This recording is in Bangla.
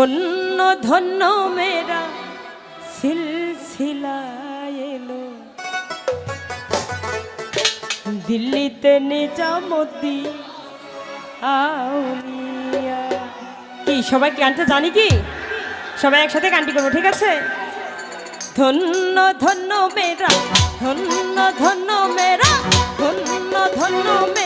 ধন্য ধন্য মেরা সিলসিলা এলো। দিল্লিতে নিজামতি আউলিয়া। কি, সবাই গানটা জানি কি? সবাই একসাথে গানটি করব, ঠিক আছে? ধন্য ধন্য মেরা ধন্য ধন্য মেরা ধন্য ধন্য মেরা